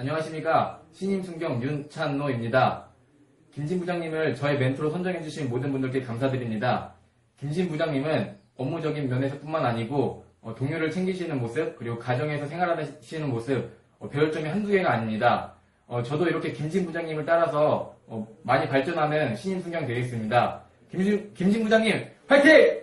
안녕하십니까. 신임 순경 윤찬노입니다. 김진 부장님을 저의 멘토로 선정해주신 모든 분들께 감사드립니다. 김진 부장님은 업무적인 면에서뿐만 아니고 어, 동료를 챙기시는 모습 그리고 가정에서 생활하시는 모습 어, 배울 점이 한두 개가 아닙니다. 어, 저도 이렇게 김진 부장님을 따라서 어, 많이 발전하는 신임 순경 되겠습니다. 김진, 김진 부장님 화이팅!